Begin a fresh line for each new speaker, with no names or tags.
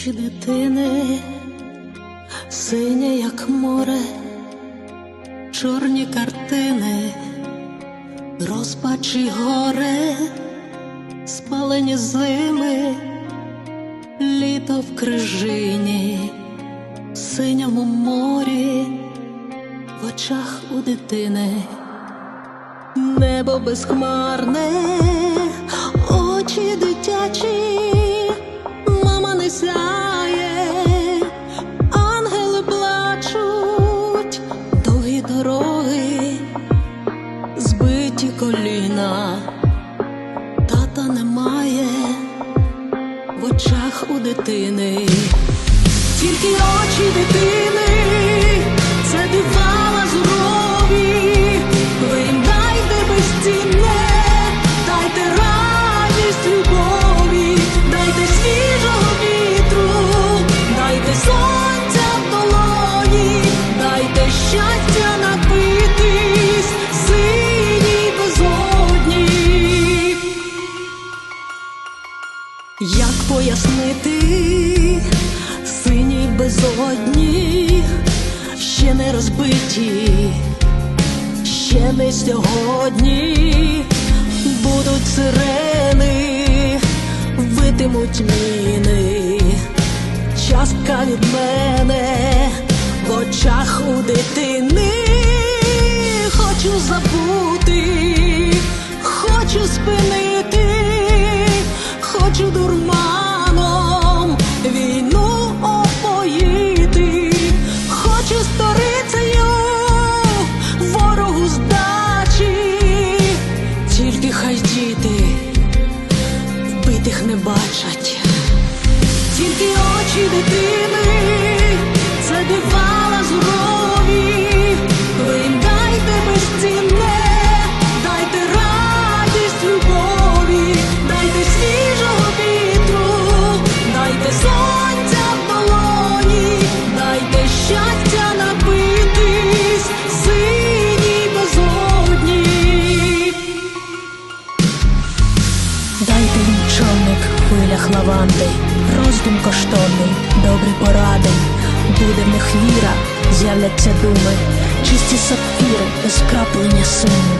Очі дитини, синє, як море, чорні картини, розпачі горе, спалені зими, літо в крижині, в синьому морі, в очах у дитини, небо безхмарне, очі дитячі, не ангели плачуть, довгі дороги, збиті коліна, тата немає в очах у дитини, тільки очі дитини, пояснити. Синій безодні, ще не розбиті, ще не сьогодні. Будуть сирени, витимуть міни, частка від мене в очах у дитини, хочу забути, хочу спинити, хочу дурманом очі дитини, це дива лазурові, ви їм дайте безцінне, дайте радість любові, дайте свіжого вітру, дайте сонця в долоні, дайте щастя напитись, синій безодні. Дайте їм човник в хвилях лаванди, роздум коштовний, добрі поради, буде в них віра, з'являться думи, чисті сапфіри без краплення суму.